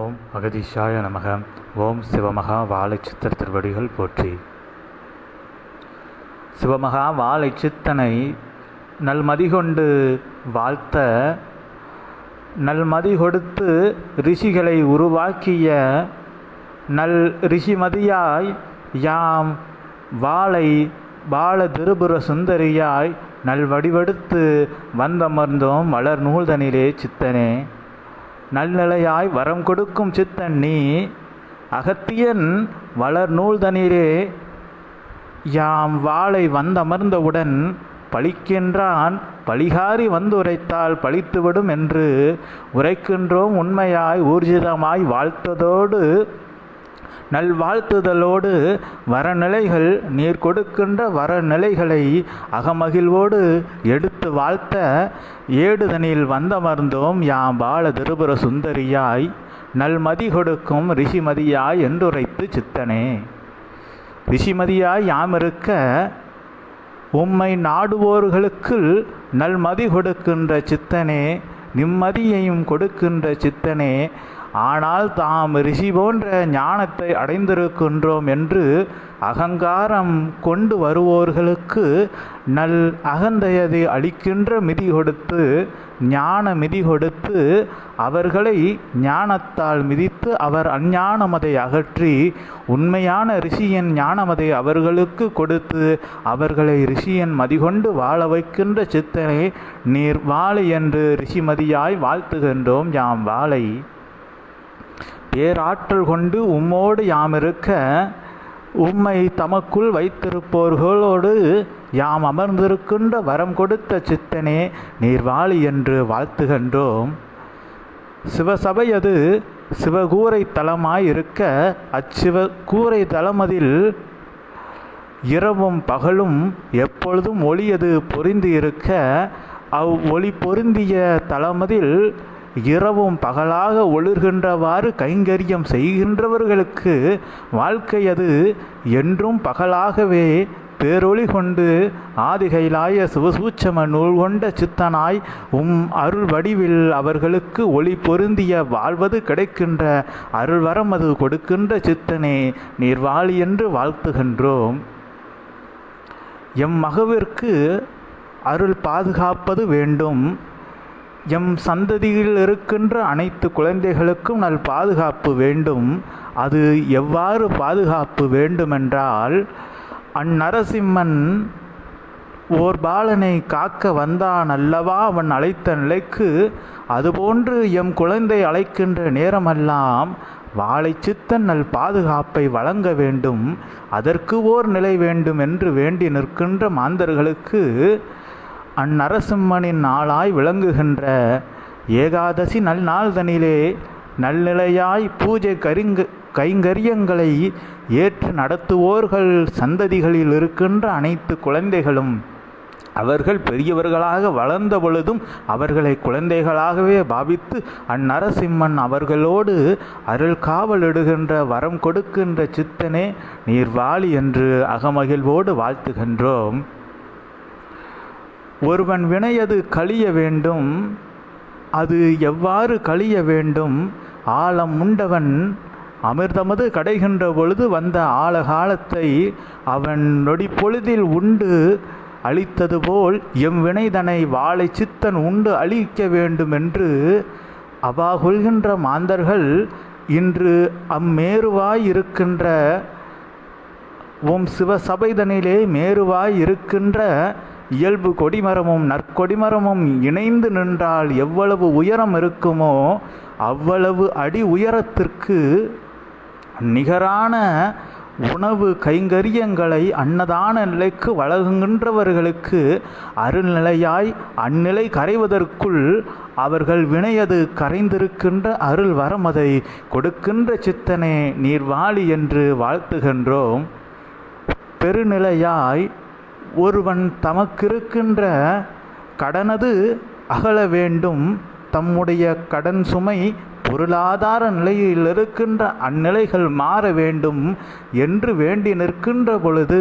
ஓம் அகதீஷாய நமக. ஓம் சிவமகா வாழை சித்தர் திருவடிகள் போற்றி. சிவமகா வாழை சித்தனை நல்மதி கொண்டு வாழ்த்த நல்மதி கொடுத்து ரிஷிகளை உருவாக்கிய நல் ரிஷிமதியாய் யாம் வாழை வாழ திருபுர சுந்தரியாய் நல்வடிவெடுத்து வந்தமர்ந்தோம் வளர் நூல்தனிலே சித்தனே. நல்நிலையாய் வரம் கொடுக்கும் சித்தன் நீ அகத்தியன் வளர் நூல்தனிலே யாம் வாளை வந்தமர்ந்தவுடன் பழிக்கின்றான் பழிகாரி வந்துரைத்தால் பழித்துவிடும் என்று உரைக்கின்றோம் உண்மையாய் ஊர்ஜிதமாய் வாழ்த்ததோடு நல்வாழ்த்துதலோடு வரநிலைகள் நீர் கொடுக்கின்ற வரநிலைகளை அகமகிழ்வோடு எடுத்து வாழ்த்த ஏடுதனில் வந்தமர்ந்தோம் யாம் பால திருபுர சுந்தரியாய். நல்மதி கொடுக்கும் ரிஷிமதியாய் என்றுரைத்து சித்தனே. ரிஷிமதியாய் யாம் இருக்க உம்மை நாடுவோர்களுக்கு நல்மதி கொடுக்கின்ற சித்தனே நிம்மதியையும் கொடுக்கின்ற சித்தனே ஆனால் தாம் ரிஷி போன்ற ஞானத்தை அடைந்திருக்கின்றோம் என்று அகங்காரம் கொண்டு வருவோர்களுக்கு நல் அகந்தையதை அளிக்கின்ற மிதி கொடுத்து ஞான மிதி கொடுத்து அவர்களை ஞானத்தால் மிதித்து அவர் அஞ்ஞானமதை அகற்றி உண்மையான ரிஷியின் ஞானமதை அவர்களுக்கு கொடுத்து அவர்களை ரிஷியன் மதிகொண்டு வாழ வைக்கின்ற சித்தனை நீர் வாழை என்று ரிஷிமதியாய் வாழ்த்துகின்றோம் யாம் வாழை. பேராற்றல் கொண்டு உம்மோடு யாம் இருக்க உம்மை தமக்குள் வைத்திருப்போர்களோடு யாம் அமர்ந்திருக்கின்ற வரம் கொடுத்த சித்தனே நீர் வாழி என்று வாழ்த்துகின்றோம். சிவசபையது சிவகூரை தலமாய் இருக்க அச்சிவ கூரை தலமதில் இரவும் பகலும் எப்பொழுதும் ஒளியது பொருந்தி இருக்க அவ் ஒளி பொருந்திய தலமதில் இரவும் பகலாக ஒளிர்கின்றவாறு கைங்கரியம் செய்கின்றவர்களுக்கு வாழ்க்கை அது என்றும் பகலாகவே பேரொளி கொண்டு ஆதிகைலாய சிவசூச்சம நூல் கொண்ட சித்தனாய் உம் அருள் வடிவில் அவர்களுக்கு ஒளி பொருந்திய வாழ்வது கிடைக்கின்ற அருள்வரம் அது கொடுக்கின்ற சித்தனே நீர் வாழி என்று வாழ்த்துகின்றோம். எம் மகவிற்கு அருள் பாதுகாப்பது வேண்டும். எம் சந்ததியில் இருக்கின்ற அனைத்து குழந்தைகளுக்கும் நல் பாதுகாப்பு வேண்டும். அது எவ்வாறு பாதுகாப்பு வேண்டுமென்றால் அந்நரசிம்மன் ஓர் பாலனை காக்க வந்தான் அல்லவா? அவன் அழைத்த நிலைக்கு அதுபோன்று எம் குழந்தை அழைக்கின்ற நேரமெல்லாம் வாழை சித்தன் நல் பாதுகாப்பை வழங்க வேண்டும். அதற்கு ஓர் நிலை வேண்டும் என்று வேண்டி நிற்கின்ற மாந்தர்களுக்கு அந்நரசிம்மனின் நாளாய் விளங்குகின்ற ஏகாதசி நல்நாள்தனிலே நல்நிலையாய் பூஜை கரிங்க கைங்கரியங்களை ஏற்று நடத்துவோர்கள் சந்ததிகளில் இருக்கின்ற அனைத்து குழந்தைகளும் அவர்கள் பெரியவர்களாக வளர்ந்த பொழுதும் அவர்களை குழந்தைகளாகவே பாவித்து அந்நரசிம்மன் அவர்களோடு அருள் காவலிடுகின்ற வரம் கொடுக்கின்ற சித்தனே நீர் வாழி என்று அகமகிழ்வோடு வாழ்த்துகின்றோம். ஒருவன் வினையது கழிய வேண்டும் அது எவ்வாறு கழிய வேண்டும்? ஆழம் உண்டவன் அமிர்தமது கடைகின்ற பொழுது வந்த ஆழகாலத்தை அவன் நொடி பொழுதில் உண்டு அழித்தது போல் எம் வினைதனை வாழை சித்தன் உண்டு அழிக்க வேண்டும் என்று அவா கொள்கின்ற மாந்தர்கள் இன்று அம்மேருவாய் இருக்கின்ற உம் சிவசபைதனிலே மேருவாய் இருக்கின்ற இயல்பு கொடிமரமும் நற்கொடிமரமும் இணைந்து நின்றால் எவ்வளவு உயரம் இருக்குமோ அவ்வளவு அடி உயரத்திற்கு நிகரான உணவு கைங்கரியங்களை அன்னதான நிலைக்கு வழங்குகின்றவர்களுக்கு அருள்நிலையாய் அந்நிலை கரைவதற்குள் அவர்கள் வினையது கரைந்திருக்கின்ற அருள் வரமதை கொடுக்கின்ற சித்தனே நீர் வாழி என்று வாழ்த்துகின்றோம். பெருநிலையாய் ஒருவன் தமக்கிருக்கின்ற கடனது அகல வேண்டும். தம்முடைய கடன் சுமை பொருளாதார நிலையில் இருக்கின்ற அந்நிலைகள் மாற வேண்டும் என்று வேண்டி நிற்கின்ற பொழுது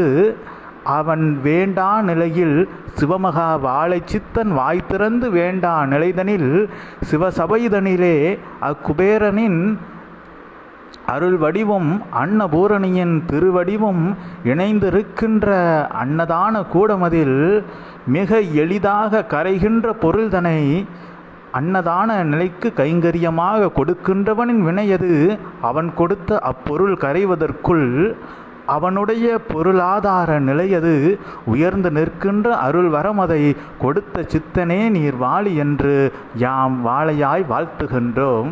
அவன் வேண்டா நிலையில் சிவமகா வாழை சித்தன் வாய் திறந்து வேண்டா நிலைதனில் சிவசபைதனிலே அக்குபேரனின் அருள் வடிவம் அன்னபூரணியின் திருவடிவும் இணைந்திருக்கின்ற அன்னதான கூடமதில் மிக எளிதாக கரைகின்ற பொருள்தனை அன்னதான நிலைக்கு கைங்கரியமாக கொடுக்கின்றவனின் வினையது அவன் கொடுத்த அப்பொருள் கரைவதற்குள் அவனுடைய பொருளாதார நிலையது உயர்ந்து நிற்கின்ற அருள் வரமதை கொடுத்த சித்தனே நீர் வாழி என்று யாம் வாழையாய் வாழ்த்துகின்றோம்.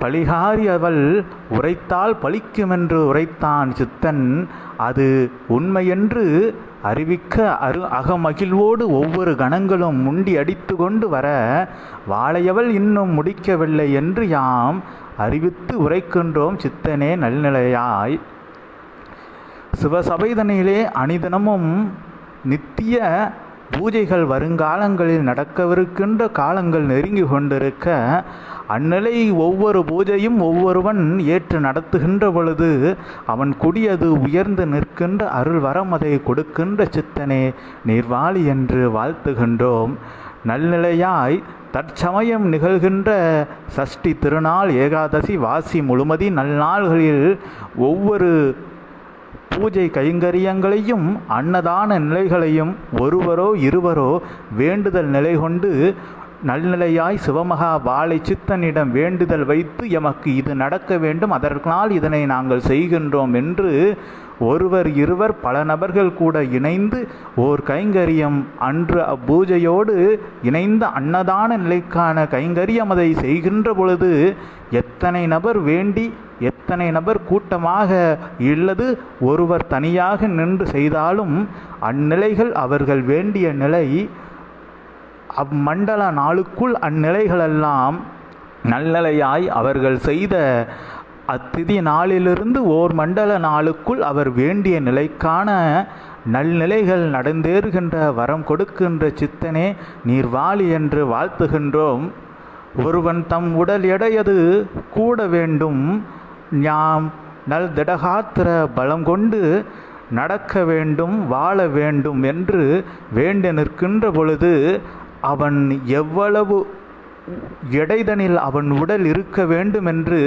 பழிகாரி அவள் உரைத்தால் பலிக்குமென்று உரைத்தான் சித்தன். அது உண்மையென்று அறிவிக்க அரு அகமகிழ்வோடு ஒவ்வொரு கணங்களும் முண்டி அடித்து கொண்டு வர வாழையவள் இன்னும் முடிக்கவில்லை என்று யாம் அறிவித்து உரைக்கின்றோம் சித்தனே நல்நிலையாய். சிவசபைதனிலே அனிதனமும் நித்திய பூஜைகள் வருங்காலங்களில் நடக்கவிருக்கின்ற காலங்கள் நெருங்கி கொண்டிருக்க அந்நிலை ஒவ்வொரு பூஜையும் ஒவ்வொருவன் ஏற்று நடத்துகின்ற பொழுது அவன் குடியது உயர்ந்து நிற்கின்ற அருள் வரமதை அதை கொடுக்கின்ற சித்தனே நீர்வாளி என்று வாழ்த்துகின்றோம். நல்நிலையாய் தற்சமயம் நிகழ்கின்ற சஷ்டி திருநாள் ஏகாதசி வாசி முழுமதி நல்நாள்களில் ஒவ்வொரு பூஜை கைங்கரியங்களையும் அன்னதான நிலைகளையும் ஒருவரோ இருவரோ வேண்டுதல் நிலை கொண்டு நல்நிலையாய் சிவமகா வாழை சித்தனிடம் வேண்டுதல் வைத்து எமக்கு இது நடக்க வேண்டும். அதற்கால் இதனை நாங்கள் செய்கின்றோம் என்று ஒருவர் இருவர் பல நபர்கள் கூட இணைந்து ஓர் கைங்கரியம் அன்று அப்பூஜையோடு இணைந்த அன்னதான நிலைக்கான கைங்கரியம் அதை செய்கின்ற பொழுது எத்தனை நபர் வேண்டி எத்தனை நபர் கூட்டமாக இல்லது ஒருவர் தனியாக நின்று செய்தாலும் அந்நிலைகள் அவர்கள் வேண்டிய நிலை அம்மண்டல நாளுக்குள் அந்நிலைகளெல்லாம் நல்லலையாய் அவர்கள் செய்த அத்திதி நாளிலிருந்து ஓர் மண்டல நாளுக்குள் அவர் வேண்டிய நிலைக்கான நல்நிலைகள் நடந்தேறுகின்ற வரம் கொடுக்கின்ற சித்தனே நீர் வாழி என்று வாழ்த்துகின்றோம். ஒருவன் தம் உடல் எடையது கூட வேண்டும். ஞாம் நல் திடகாத்திர பலம் கொண்டு நடக்க வேண்டும் வாழ வேண்டும் என்று வேண்டி நிற்கின்ற பொழுது அவன் எவ்வளவு எடைதனில் அவன் உடல் இருக்க வேண்டும் என்று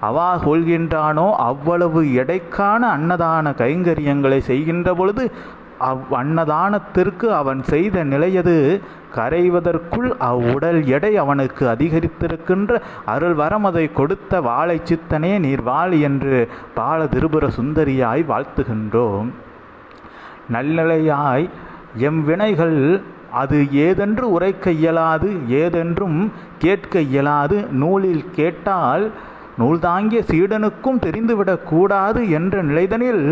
அவா கொள்கின்றானோ அவ்வளவு எடைக்கான அன்னதான கைங்கரியங்களை செய்கின்ற பொழுது அவ் அன்னதானத்திற்கு அவன் செய்த நிலையது கரைவதற்குள் அவ்வுடல் எடை அவனுக்கு அதிகரித்திருக்கின்ற அருள் வரமதை கொடுத்த வாழை சித்தனே நீர் வாழ் என்று பால திருபுர சுந்தரியாய் வாழ்த்துகின்றோம். நல்லிலையாய் எம் வினைகள் அது ஏதென்று உரைக்க இயலாது ஏதென்றும் கேட்க இயலாது நூலில் கேட்டால் நூல் தாங்கிய சீடனுக்கும் தெரிந்துவிடக்கூடாது என்ற நிலைதனில்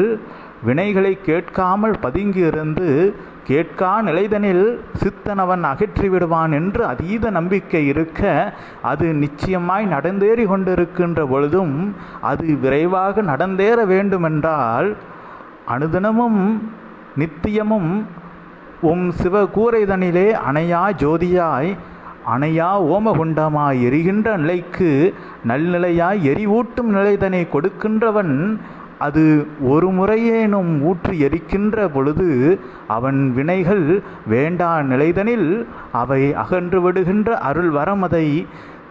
வினைகளை கேட்காமல் பதுங்கியிருந்து கேட்கா நிலைதனில் சித்தனவன் அகற்றி விடுவான் என்று அதீத நம்பிக்கை இருக்க அது நிச்சயமாய் நடந்தேறி கொண்டிருக்கின்ற பொழுதும் அது விரைவாக நடந்தேற வேண்டுமென்றால் அனுதினமும் நித்தியமும் உம் சிவகூரைதனிலே அணையா ஜோதியாய் அணையா ஓமகுண்டமாய் எரிகின்ற நிலைக்கு நல்நிலையாய் எரிவூட்டும் நிலைதனை கொடுக்கின்றவன் அது ஒரு முறையேனும் ஊற்றி எரிக்கின்ற பொழுது அவன் வினைகள் வேண்டா நிலைதனில் அவை அகன்று விடுகின்ற அருள் வரமதை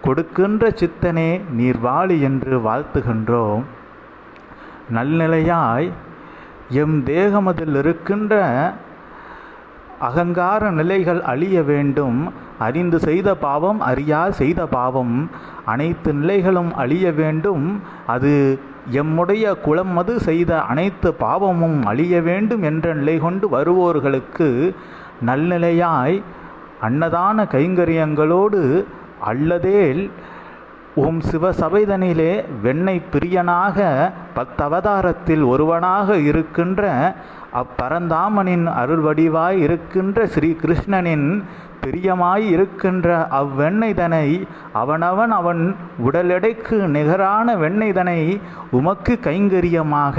கொடுக்கின்ற சித்தனே நீர் வாழி என்று வாழ்த்துகின்றோம். நல்நிலையாய் எம் தேகமதில் இருக்கின்ற அகங்கார நிலைகள் அழிய வேண்டும். அறிந்து செய்த பாவம் அறியா செய்த பாவம் அனைத்து நிலைகளும் அழிய வேண்டும். அது எம்முடைய குலம் மது செய்த அனைத்து பாவமும் அழிய வேண்டும் என்ற நிலை கொண்டு வருவோர்களுக்கு நல்நிலையாய் அன்னதான கைங்கரியங்களோடு அல்லதேல் உம் சிவ சபைதனிலே வெண்ணை பிரியனாக பத்தவதாரத்தில் ஒருவனாக இருக்கின்ற அப்பரந்தாமனின் அருள்வடிவாய் இருக்கின்ற ஸ்ரீ கிருஷ்ணனின் பிரியமாய் இருக்கின்ற அவ்வெண்ணெய்தனை அவனவன் அவன் உடலெடைக்கு நிகரான வெண்ணெய்தனை உமக்கு கைங்கரியமாக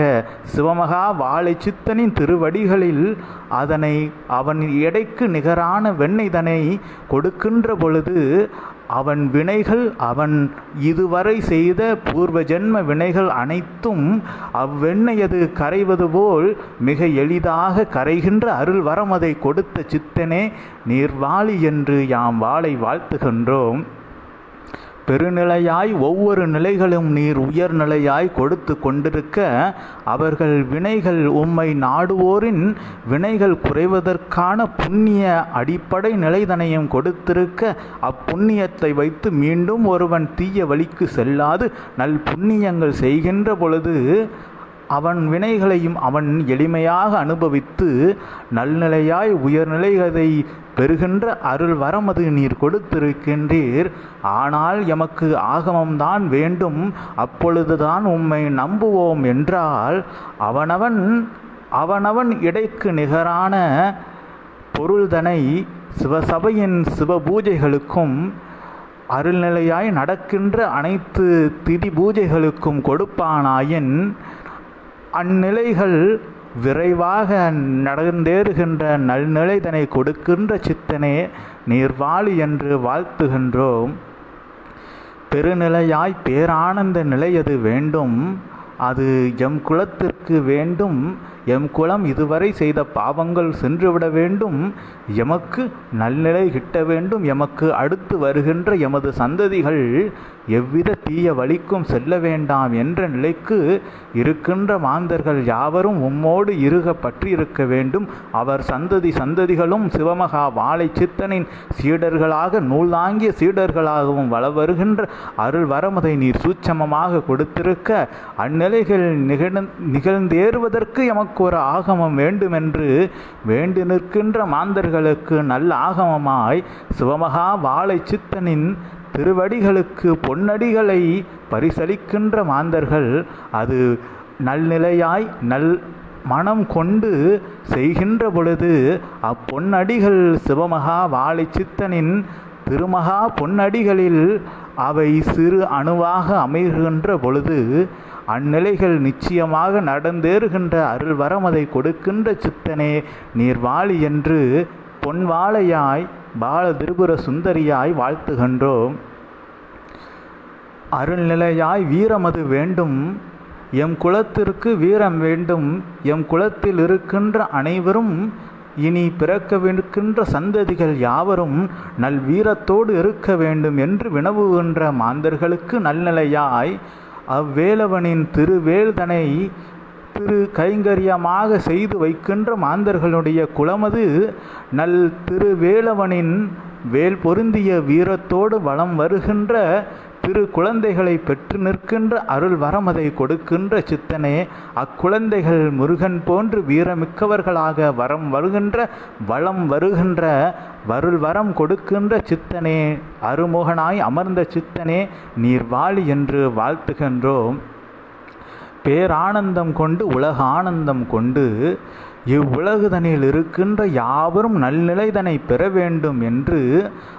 சிவமகா வாழை சித்தனின் திருவடிகளில் அதனை அவன் எடைக்கு நிகரான வெண்ணெய்தனை கொடுக்கின்ற பொழுது அவன் வினைகள் அவன் இதுவரை செய்த பூர்வ ஜென்ம வினைகள் அனைத்தும் அவ்வெண்ணையது கரைவது போல் மிக எளிதாக கரைகின்ற அருள் வரம் அதை கொடுத்த சித்தனே நீர் வாழி என்று யாம் வாளை வாழ்த்துகின்றோம். பெருநிலையாய் ஒவ்வொரு நிலைகளும் நீர் உயர்நிலையாய் கொடுத்து கொண்டிருக்க அவர்கள் வினைகள் உம்மை நாடுவோரின் வினைகள் குறைவதற்கான புண்ணிய அடிப்படை நிலைதனையும் கொடுத்திருக்க அப்புண்ணியத்தை வைத்து மீண்டும் ஒருவன் தீய வழிக்கு செல்லாது நல் புண்ணியங்கள் செய்கின்ற பொழுது அவன் வினைகளையும் அவன் எளிமையாக அனுபவித்து நல்நிலையாய் உயர்நிலைகளை பெறுகின்ற அருள் வரமது நீர் கொடுத்திருக்கின்றீர். ஆனால் எமக்கு ஆகமம்தான் வேண்டும். அப்பொழுதுதான் உம்மை நம்புவோம் என்றால் அவனவன் அவனவன் இடைக்கு நிகரான பொருள்தனை சிவசபையின் சிவபூஜைகளுக்கும் அருள்நிலையாய் நடக்கின்ற அனைத்து திதி பூஜைகளுக்கும் கொடுப்பானாயின் அந்நிலைகள் விரைவாக நடந்தேறுகின்ற நல்நிலை தனை கொடுக்கின்ற சித்தனே நீர்வாழி என்று வாழ்த்துகின்றோம். பெருநிலையாய் பேரானந்த நிலையது வேண்டும். அது எம் குலத்திற்கு வேண்டும். எம் குலம் இதுவரை செய்த பாவங்கள் சென்றுவிட வேண்டும். எமக்கு நல்நிலை கிட்ட வேண்டும். எமக்கு அடுத்து வருகின்ற எமது சந்ததிகள் எவ்வித தீய வழிக்கும் செல்ல வேண்டாம் என்ற நிலைக்கு இருக்கின்ற மாந்தர்கள் யாவரும் உம்மோடு இருக பற்றியிருக்க வேண்டும். அவர் சந்ததி சந்ததிகளும் சிவமகா வாழை சித்தனின் சீடர்களாக நூல்தாங்கிய சீடர்களாகவும் வள வருகின்ற அருள் வரமதை நீர் சூட்சமமாக கொடுத்திருக்க அந்நிலைகள் நிகழ் நிகழ்ந்தேறுவதற்கு எமக்கு ஒரு ஆகமம் வேண்டுமென்று வேண்டு நிற்கின்ற மாந்தர்களுக்கு நல்ல ஆகமமாய் சிவமகா வாழை சித்தனின் திருவடிகளுக்கு பொன்னடிகளை பரிசளிக்கின்ற மாந்தர்கள் அது நல்நிலையாய் நல் மனம் கொண்டு செய்கின்ற பொழுது அப்பொன்னடிகள் சிவமகா வாழை சித்தனின் திருமகா பொன்னடிகளில் அவை சிறு அணுவாக அமைகின்ற பொழுது அந்நிலைகள் நிச்சயமாக நடந்தேறுகின்ற அருள் வரமதை கொடுக்கின்ற சித்தனே நீர் வாழி என்று பொன்வாளையாய் பாலதிருபுர சுந்தரியாய் வாழ்த்துகின்றோம். அருள்நிலையாய் வீரமது வேண்டும் எம் குலத்திற்கு வீரம் வேண்டும் எம் குலத்தில் இருக்கின்ற அனைவரும் இனி பிறக்கவிருக்கின்ற சந்ததிகள் யாவரும் நல் வீரத்தோடு இருக்க வேண்டும் என்று வினவுகின்ற மாந்தர்களுக்கு நல்நிலையாய் அவ்வேலவனின் திருவேல்தனை திரு கைங்கரியமாக செய்து வைக்கின்ற மாந்தர்களுடைய குலமது நல் திருவேலவனின் வேல் பொருந்திய வீரத்தோடு வலம் வருகின்ற திரு குழந்தைகளை பெற்று நிற்கின்ற அருள் வரமதை கொடுக்கின்ற சித்தனே அக்குழந்தைகள் முருகன் போன்று வீரமிக்கவர்களாக வரம் வருகின்ற வளம் வருகின்ற வருள் வரம் கொடுக்கின்ற சித்தனே அருமுகனாய் அமர்ந்த சித்தனே நீர் வாழி என்று வாழ்த்துகின்றோம். பேரானந்தம் கொண்டு உலக ஆனந்தம் கொண்டு இவ்வுலகுதனில் இருக்கின்ற யாவரும் நல்நிலைதனை பெற வேண்டும் என்று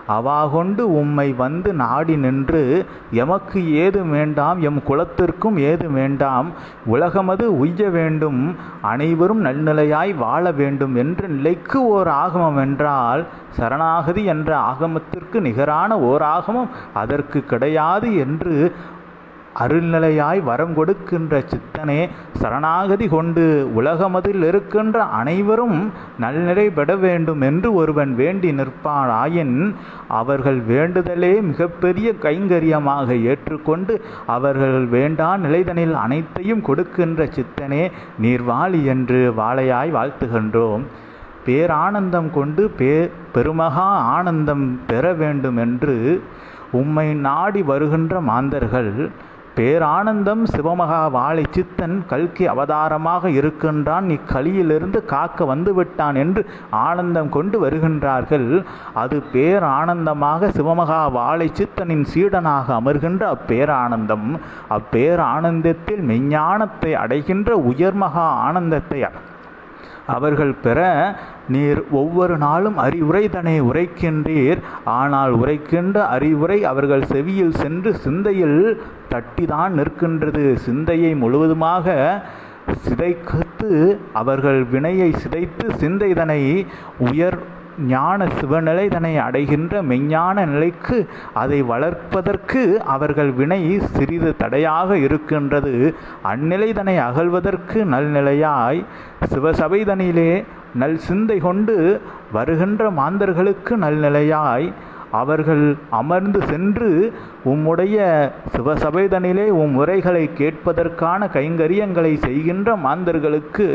அவாகொண்டு உம்மை வந்து நாடி நின்று எமக்கு ஏது வேண்டாம்? எம் குலத்திற்கும் ஏது வேண்டாம்? உலகமது உய்ய வேண்டும் அனைவரும் நல்நிலையாய் வாழ வேண்டும் என்ற நிலைக்கு ஓர் ஆகமம் என்றால் சரணாகதி என்ற ஆகமத்திற்கு நிகரான ஓர் ஆகமம் அதற்கு கிடையாது என்று அருள்நிலையாய் வரம் கொடுக்கின்ற சித்தனே சரணாகதி கொண்டு உலகமதில் இருக்கின்ற அனைவரும் நல்நிலை பெற வேண்டும் என்று ஒருவன் வேண்டி நிற்பானாயின் அவர்கள் வேண்டுதலே மிகப்பெரிய கைங்கரியமாக ஏற்றுக்கொண்டு அவர்கள் வேண்டா நிலைதனில் அனைத்தையும் கொடுக்கின்ற சித்தனே நீர்வாழி என்று வாழையாய் வாழ்த்துகின்றோம். பேரானந்தம் கொண்டு பே பெருமகா ஆனந்தம் பெற வேண்டும் என்று உம்மை நாடி வருகின்ற மாந்தர்கள் பேரானந்தம் சிவமகா வாழை சித்தன் கல்கி அவதாரமாக இருக்கின்றான். இக்களியிலிருந்து காக்க வந்துவிட்டான் என்று ஆனந்தம் கொண்டு வருகின்றார்கள். அது பேரானந்தமாக சிவமகா வாழை சித்தனின் சீடனாக அமர்கின்ற அப்பேரானந்தம். அப்பேரானந்தத்தில் மெஞ்ஞானத்தை அடைகின்ற உயர்மகா ஆனந்தத்தை அவர்கள் பெற நீர் ஒவ்வொரு நாளும் அறிவுரைதனை உரைக்கின்றீர். ஆனால் உரைக்கின்ற அறிவுரை அவர்கள் செவியில் சென்று சிந்தையில் தட்டிதான் நிற்கின்றது. சிந்தையை முழுவதுமாக சிதைத்து அவர்கள் வினையை சிதைத்து சிந்தைதனை உயர் ஞான சிவநிலை தன்னை அடைகின்ற மெஞ்ஞான நிலைக்கு அதை வளர்ப்பதற்கு அவர்கள் வினை சிறிது தடையாக இருக்கின்றது. அந்நிலை தன்னை அகழ்வதற்கு நல்நிலையாய் சிவசபைதனிலே நல் சிந்தை கொண்டு வருகின்ற மாந்தர்களுக்கு நல்நிலையாய் அவர்கள் அமர்ந்து சென்று உம்முடைய சிவசபைதனிலே உம் உரைகளை கேட்பதற்கான கைங்கரியங்களை செய்கின்ற மாந்தர்களுக்கு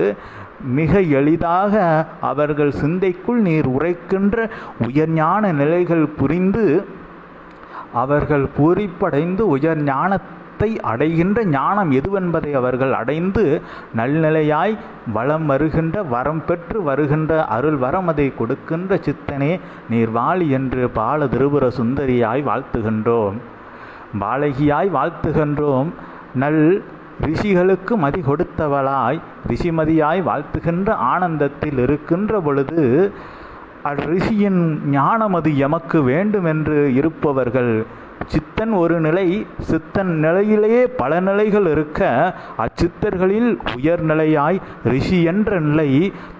மிக எளிதாக அவர்கள் சிந்தைக்குள் நீர் உரைக்கின்ற உயர்ஞான நிலைகள் புரிந்து அவர்கள் பூரிப்படைந்து உயர் ஞானத்தை அடைகின்ற ஞானம் எதுவென்பதை அவர்கள் அடைந்து நல்நிலையாய் வளம் வருகின்ற வரம் பெற்று வருகின்ற அருள் வரம் அதை கொடுக்கின்ற சித்தனே நீர் வாழி என்று பால திருபுர சுந்தரியாய் வாழ்த்துகின்றோம். பாலகியாய் வாழ்த்துகின்றோம். நல் ரிஷிகளுக்கு மதி கொடுத்தவளாய் ரிஷிமதியாய் வாழ்த்துகின்ற ஆனந்தத்தில் இருக்கின்ற பொழுது அரிஷியின் ஞானம் அது எமக்கு வேண்டும் என்று இருப்பவர்கள் சித்தன் ஒரு நிலை சித்தன் நிலையிலேயே பல நிலைகள் இருக்க அச்சித்தர்களில் உயர்நிலையாய் ரிஷி என்ற நிலை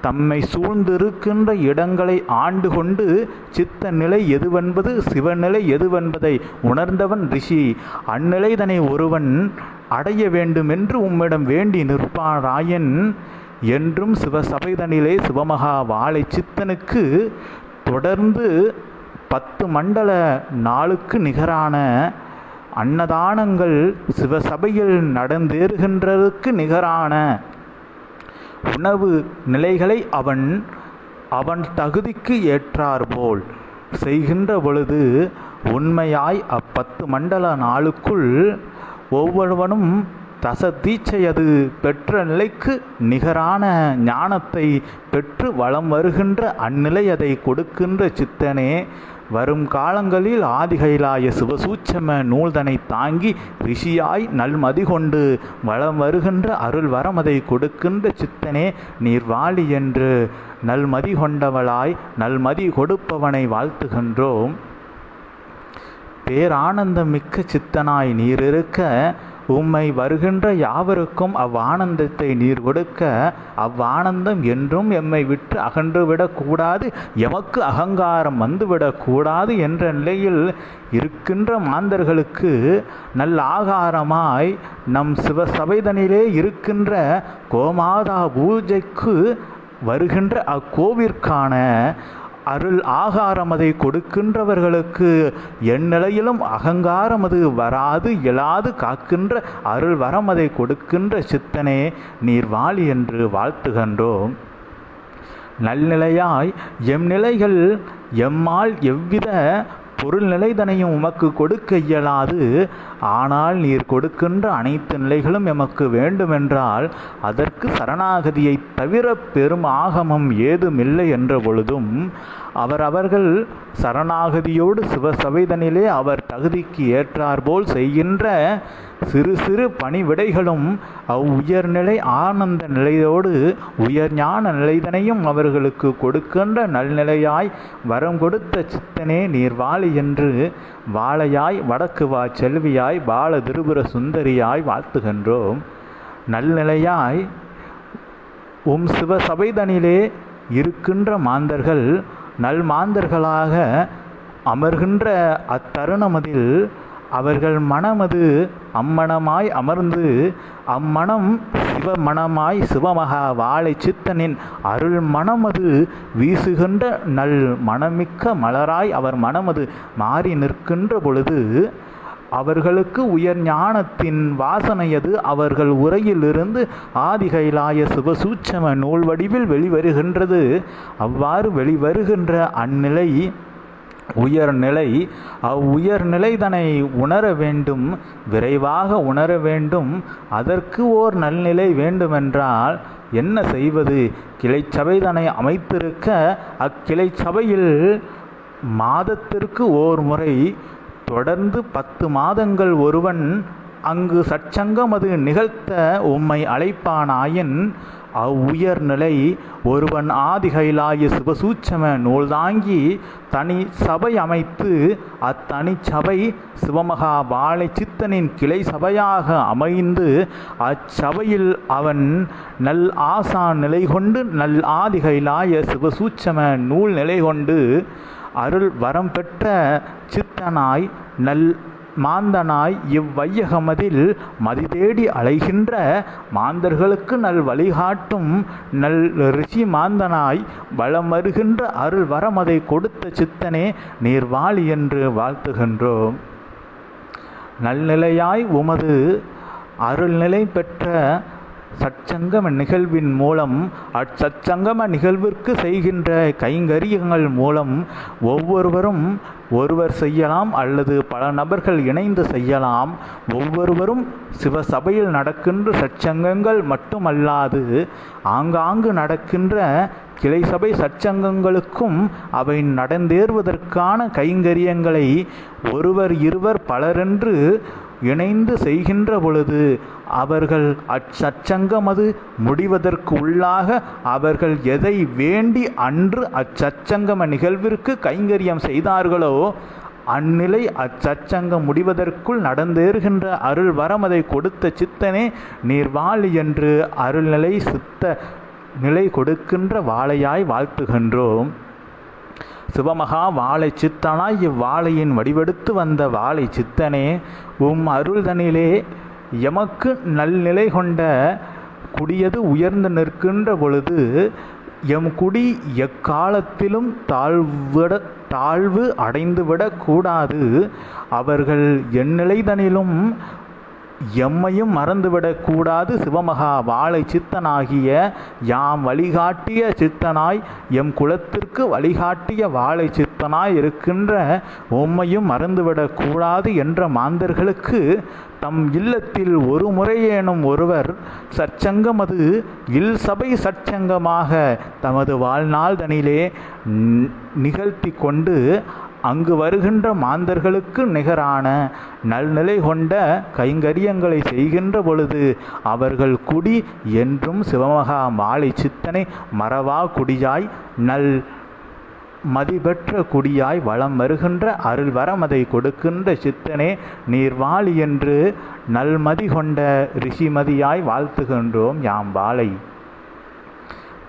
தம்மை சூழ்ந்திருக்கின்ற இடங்களை ஆண்டு கொண்டு சித்த நிலை எதுவென்பது சிவநிலை எதுவென்பதை உணர்ந்தவன் ரிஷி. அந்நிலைதனை ஒருவன் அடைய வேண்டும் என்று உம்மிடம் வேண்டி நிற்பாராயன் என்றும் சிவசபைதனிலே சிவமகா வாழை சித்தனுக்கு தொடர்ந்து பத்து மண்டல நாளுக்கு நிகரான அன்னதானங்கள் சிவசபையில் நடந்தேறுகின்றதுக்கு நிகரான உணவு நிலைகளை அவன் அவன் தகுதிக்கு ஏற்றாற்போல் செய்கின்ற பொழுது உண்மையாய் அப்பத்து மண்டல நாளுக்குள் ஒவ்வொருவனும் தச தீட்சையது பெற்ற நிலைக்கு நிகரான ஞானத்தை பெற்று வளம் வருகின்ற அந்நிலை அதை கொடுக்கின்ற சித்தனே வரும் காலங்களில் ஆதிகைலாய சிவசூட்சம நூல்தனை தாங்கி ரிஷியாய் நல்மதி கொண்டு வளம் வருகின்ற அருள் வரமதை கொடுக்கின்ற சித்தனே நீர்வாளி என்று நல்மதி கொண்டவளாய் நல்மதி கொடுப்பவனை வாழ்த்துகின்றோம். பேரானந்தம் மிக்க சித்தனாய் நீர் இருக்க உம்மை வருகின்ற யாவருக்கும் அவ்வானந்தத்தை நீர் கொடுக்க அவ்வானந்தம் என்றும் எம்மை விட்டு அகன்றுவிடக்கூடாது எமக்கு அகங்காரம் வந்துவிடக்கூடாது என்ற நிலையில் இருக்கின்ற மாந்தர்களுக்கு நல்ல ஆகாரமாய் நம் சிவசபைதனிலே இருக்கின்ற கோமாதா பூஜைக்கு வருகின்ற அக்கோவிற்கான அருள் ஆகாரம் அதை கொடுக்கின்றவர்களுக்கு எந்நிலையிலும் அகங்காரம் அது வராது இயலாது காக்கின்ற அருள் வரம் அதை கொடுக்கின்ற சித்தனே நீர் வாழி என்று வாழ்த்துகின்றோம். நல்நிலையாய் எம் நிலைகள் எம்மால் எவ்வித பொருள் நிலைதனையும் உமக்கு கொடுக்க இயலாது ஆனால் நீர் கொடுக்கின்ற அனைத்து நிலைகளும் எமக்கு வேண்டுமென்றால் அதற்கு சரணாகதியை தவிர பெரும் ஆகமம் ஏதுமில்லை என்ற பொழுதும் அவர் அவர்கள் சரணாகதியோடு சிவசபைதனிலே அவர் தகுதிக்கு ஏற்றாற்போல் செய்கின்ற சிறு சிறு பணிவிடைகளும் அவ் உயர்நிலை ஆனந்த நிலையோடு உயர் ஞான நிலைதனையும் அவர்களுக்கு கொடுக்கின்ற நல்நிலையாய் வரம் கொடுத்த சித்தனே நீர் வாழி என்று வாழையாய் வடக்கு வா செல்வியாய் பால திருபுர சுந்தரியாய் வாழ்த்துகின்றோம். நல்நிலையாய் உம் சிவசபைதனிலே இருக்கின்ற மாந்தர்கள் நல் மாந்தர்களாக அமர்கின்ற அத்தருணமதில் அவர்கள் மனமது அம்மனமாய் அமர்ந்து அம்மனம் சிவமணமாய் சிவமகா வாழை சித்தனின் அருள் மனமது வீசுகின்ற நல் மனமிக்க மலராய் அவர் மனமது மாறி நிற்கின்ற பொழுது அவர்களுக்கு உயர் ஞானத்தின் வாசனையது அவர்கள் உரையிலிருந்து ஆதிகைலாய சிவசூட்சம நூல் வடிவில் வெளிவருகின்றது. அவ்வாறு வெளிவருகின்ற அந்நிலை உயர்நிலை அவ்வுயர்நிலைதனை உணர வேண்டும் விரைவாக உணர வேண்டும் அதற்கு ஓர் நல்நிலை வேண்டுமென்றால் என்ன செய்வது? கிளை சபைதனை அமைத்திருக்க அக்கிளை சபையில் மாதத்திற்கு ஓர் முறை தொடர்ந்து பத்து மாதங்கள் ஒருவன் அங்கு சற்சங்கம் அது நிகழ்த்த உம்மை அழைப்பானாயின் அவ்வுயர்நிலை ஒருவன் ஆதிகைலாய சிவசூட்சம நூல்தாங்கி தனி சபை அமைத்து அத்தனி சபை சிவமகா வாழை சித்தனின் கிளை சபையாக அமைந்து அச்சபையில் அவன் நல் ஆசான் நிலை கொண்டு நல் ஆதிகைலாய சிவசூட்சம நூல் நிலை கொண்டு அருள் வரம் பெற்ற சித்தனாய் நல் மாந்தனாய் இவ்வையகமதில் மதிதேடி அலைகின்ற மாந்தர்களுக்கு நல் வழிகாட்டும் நல் ரிஷி மாந்தனாய் வலம் வருகின்ற அருள் வரமதை கொடுத்த சித்தனே நீர் வாழி என்று வாழ்த்துகின்றோம். நல்நிலையாய் உமது அருள்நிலை பெற்ற சச்சங்கம நிகழ்வின் மூலம் அச்சங்கம நிகழ்விற்கு செய்கின்ற கைங்கரியங்கள் மூலம் ஒவ்வொருவரும் ஒருவர் செய்யலாம் அல்லது பல நபர்கள் இணைந்து செய்யலாம். ஒவ்வொருவரும் சிவசபையில் நடக்கின்ற சச்சங்கங்கள் மட்டுமல்லாது ஆங்காங்கு நடக்கின்ற கிளை சபை சச்சங்கங்களுக்கும் அவை நடந்தேறுவதற்கான கைங்கரியங்களை ஒருவர் இருவர் பலரென்று இணைந்து செய்கின்ற பொழுது அவர்கள் அச்சச்சங்கம் அது முடிவதற்கு உள்ளாக அவர்கள் எதை வேண்டி அன்று அச்சச்சங்கம நிகழ்விற்கு கைங்கரியம் செய்தார்களோ அந்நிலை அச்சச்சங்கம் முடிவதற்குள் நடந்தேறுகின்ற அருள் வரமதை கொடுத்த சித்தனே நீர் வாழி என்று அருள்நிலை சித்த நிலை கொடுக்கின்ற வாழையாய் வாழ்த்துகின்றோம். சிவமகா வாழை சித்தனா இவ்வாழையின் வடிவெடுத்து வந்த வாழை சித்தனே உம் அருள்தனிலே எமக்கு நல்நிலை கொண்ட குடியது உயர்ந்து நிற்கின்ற பொழுது எம் குடி எக்காலத்திலும் தாழ்விட தாழ்வு அடைந்துவிடக் கூடாது. அவர்கள் எந்நிலைதனிலும் எம்மையும் மறந்துவிடக்கூடாது சிவமகா வாழை சித்தனாகிய யாம் வழிகாட்டிய சித்தனாய் எம் குலத்திற்கு வழிகாட்டிய வாழை சித்தனாய் இருக்கின்ற உம்மையும் மறந்துவிடக்கூடாது என்ற மாந்தர்களுக்கு தம் இல்லத்தில் ஒரு முறையேனும் ஒருவர் சற்சங்கமது இல் சபை சற்சங்கமாக தமது வாழ்நாள் தனிலே நிகழ்த்தி கொண்டு அங்கு வருகின்ற மாந்தர்களுக்கு நிகரான நல்நிலை கொண்ட கைங்கரியங்களை செய்கின்ற பொழுது அவர்கள் குடி என்றும் சிவமகா மாலை சித்தனை மறவா குடியாய் நல் மதிபெற்ற குடியாய் வளம் வருகின்ற அருள் வரமதை கொடுக்கின்ற சித்தனே நீர்வாழி என்று நல்மதி கொண்ட ரிஷிமதியாய் வாழ்த்துகின்றோம் யாம் வாழை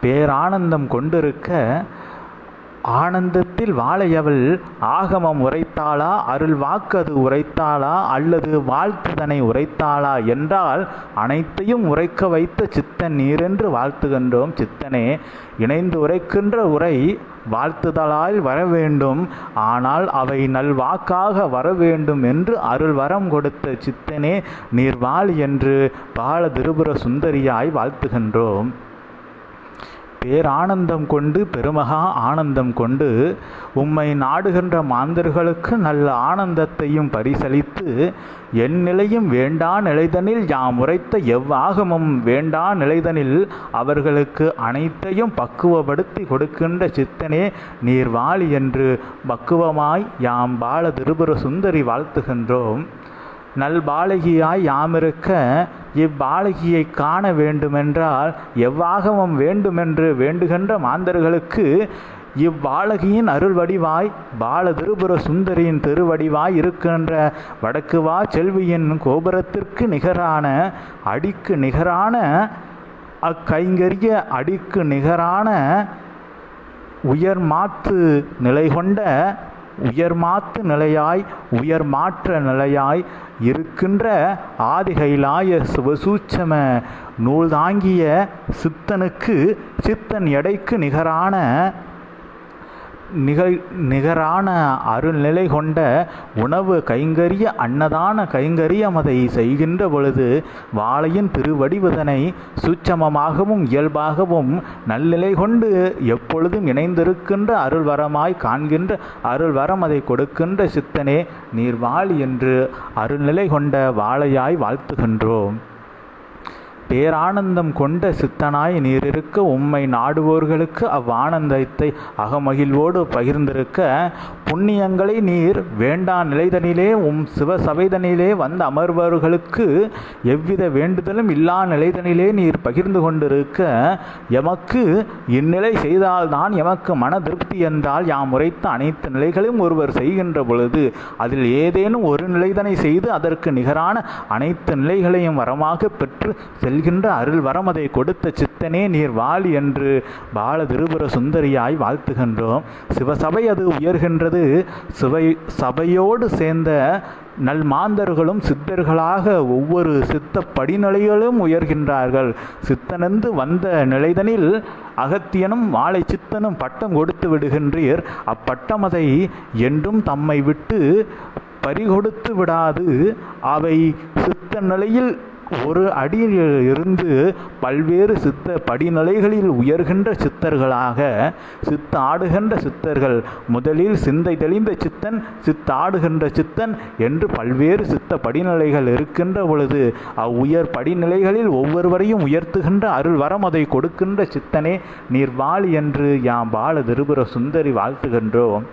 பேரானந்தம் கொண்டிருக்க ஆனந்தத்தில் வாழையவள் ஆகமம் உரைத்தாளா? அருள் வாக்கது உரைத்தாளா? அல்லது வாழ்த்துதனை உரைத்தாளா? என்றால் அனைத்தையும் உரைக்க வைத்த சித்தன் நீரென்று வாழ்த்துகின்றோம். சித்தனே இணைந்து உரைக்கின்ற உரை வாழ்த்துதலால் வர வேண்டும் ஆனால் அவை நல்வாக்காக வர வேண்டும் என்று அருள் வரம் கொடுத்த சித்தனே நீர் வாழ் என்று பால திருபுர சுந்தரியாய் வாழ்த்துகின்றோம். பேரானந்தம் கொண்டு பெருமகா ஆனந்தம் கொண்டு உம்மை நாடுகின்ற மாந்தர்களுக்கு நல்ல ஆனந்தத்தையும் பரிசளித்து என் நிலையும் வேண்டா நிலைதனில் யாம் உரைத்த எவ்வாகமும் வேண்டா நிலைதனில் அவர்களுக்கு அனைத்தையும் பக்குவப்படுத்தி கொடுக்கின்ற சித்தனே நீர் வாழி என்று பக்குவமாய் யாம் பால திருபுர சுந்தரி வாழ்த்துகின்றோம். நல்பாலகியாய் யாமிருக்க இவ்பாலகியை காண வேண்டுமென்றால் எவ்வாகமம் வேண்டுமென்று வேண்டுகின்ற மாந்தர்களுக்கு இவ்வாலகியின் அருள் வடிவாய் பால திருபுர சுந்தரியின் திருவடிவாய் இருக்கின்ற வடக்கு வா செல்வியின் கோபுரத்திற்கு நிகரான அடிக்கு நிகரான அக்கைங்கரிய அடிக்கு நிகரான உயர் மாத்து நிலை கொண்ட உயர்மாத்து நிலையாய் உயர் மாற்ற நிலையாய் இருக்கின்ற ஆதிகைலாய சிவசூட்சம நூல் தாங்கிய சித்தனுக்கு சித்தன் எடைக்கு நிகரான நிகழ் நிகரான அருள்நிலை கொண்ட உணவு கைங்கரிய அன்னதான கைங்கரியமதை செய்கின்ற பொழுது வாழையின் திருவடிவதனை சூட்சமமாகவும் இயல்பாகவும் நல்நிலை கொண்டு எப்பொழுதும் இணைந்திருக்கின்ற அருள்வரமாய் காண்கின்ற அருள்வரம் அதை கொடுக்கின்ற சித்தனே நீர் வாழ் என்று அருள்நிலை கொண்ட வாழையாய் வாழ்த்துகின்றோம். பேரானந்தம் கொண்ட சித்தனாய் நீரிருக்க உம்மை நாடுவோர்களுக்கு அவ்வானந்தத்தை அகமகிழ்வோடு பகிர்ந்திருக்க புண்ணியங்களை நீர் வேண்டா நிலைதனிலே உம் சிவசபைதனிலே வந்த அமர்வர்களுக்கு எவ்வித வேண்டுதலும் இல்லா நிலைதனிலே நீர் பகிர்ந்து கொண்டிருக்க எமக்கு இந்நிலை செய்தால்தான் எமக்கு மன திருப்தி என்றால் யாம் உரைத்த அனைத்து நிலைகளையும் ஒருவர் செய்கின்ற பொழுது அதில் ஏதேனும் ஒரு நிலைதனை செய்து அதற்கு நிகரான அனைத்து நிலைகளையும் வரமாக பெற்று செல் செல்கின்ற அருள் வரமதை கொடுத்த சித்தனே நீர் வாழ் என்று பால திருபுர சுந்தரியாய் வாழ்த்துகின்றோம். சிவசபை அது உயர்கின்றது. சிவை சபையோடு சேர்ந்த நல் மாந்தர்களும் சித்தர்களாக ஒவ்வொரு சித்த படிநிலைகளும் உயர்கின்றார்கள். சித்தனந்து வந்த நிலைதனில் அகத்தியனும் வாழை சித்தனும் பட்டம் கொடுத்து விடுகின்றீர். அப்பட்டமதை என்றும் தம்மை விட்டு பறிகொடுத்து விடாது. அவை சித்த நிலையில் ஒரு அடியில் இருந்து பல்வேறு சித்த படிநிலைகளில் உயர்கின்ற சித்தர்களாக சித்த ஆடுகின்ற சித்தர்கள் முதலில் சிந்தை தெளிந்த சித்தன் சித்தாடுகின்ற சித்தன் என்று பல்வேறு சித்த படிநிலைகள் இருக்கின்ற பொழுது அவ்வுயர் படிநிலைகளில் ஒவ்வொருவரையும் உயர்த்துகின்ற அருள் வரம் அதை கொடுக்கின்ற சித்தனே நீர் வாழ் என்று யாம் பால திருபுர சுந்தரி வாழ்த்துகின்றோம்.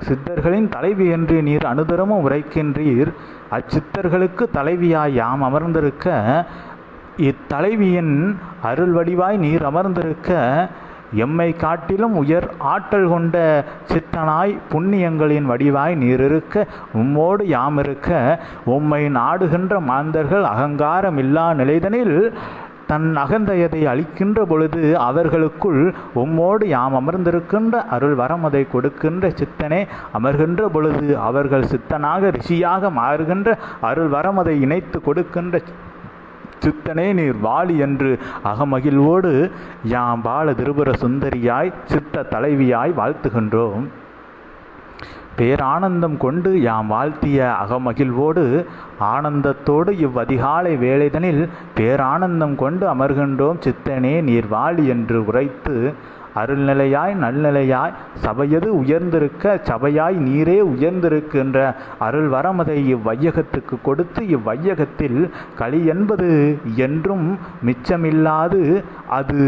சித்தர்களின் தலைவி என்று நீர் அனுதரமும் உரைக்கின்றீர். அச்சித்தர்களுக்கு தலைவியாய் யாம் அமர்ந்திருக்க இத்தலைவியின் அருள் வடிவாய் நீர் அமர்ந்திருக்க எம்மை காட்டிலும் உயர் ஆற்றல் கொண்ட சித்தனாய் புண்ணியங்களின் வடிவாய் நீர் இருக்க உம்மோடு யாம் இருக்க உம்மை நாடுகின்ற மாந்தர்கள் அகங்காரம் இல்லா நிலைதனில் தன் அகந்தையதை அளிக்கின்ற பொழுது அவர்களுக்குள் உம்மோடு யாம் அமர்ந்திருக்கின்ற அருள் வரமதை கொடுக்கின்ற சித்தனே. அமர்கின்ற பொழுது அவர்கள் சித்தனாக ரிஷியாக மாறுகின்ற அருள் வரமதை இணைத்து கொடுக்கின்ற சித்தனே நீர் வாழி என்று அகமகிழ்வோடு யாம் பால திருபுர சுந்தரியாய் சித்த தலைவியாய் வாழ்த்துகின்றோம். பேரானந்தம் கொண்டு யாம் வாழ்த்திய அகமகிழ்வோடு ஆனந்தத்தோடு இவ்வதிகாலை வேளைதனில் பேரானந்தம் கொண்டு அமர்கின்றோம் சித்தனே நீர் வாழ் என்று உரைத்து அருள்நிலையாய் நல்நிலையாய் சபையது உயர்ந்திருக்க சபையாய் நீரே உயர்ந்திருக்கின்ற அருள் வரமதை இவ்வையகத்துக்கு கொடுத்து இவ்வையகத்தில் களி என்பது என்றும் மிச்சமில்லாது அது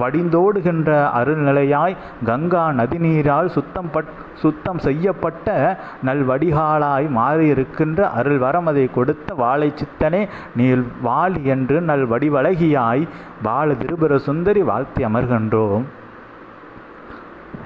வடிந்தோடுகின்ற அருள்நிலையாய் கங்கா நதிநீரால் சுத்தம் பட் சுத்தம் செய்யப்பட்ட நல்வடிகாலாய் மாறியிருக்கின்ற அருள் வரமதை கொடுத்த வாழை சித்தனே நீர் வாழ் என்று நல் வடிவழகியாய் பால திருபுர சுந்தரி வாழ்த்தி அமர்கின்றோம்.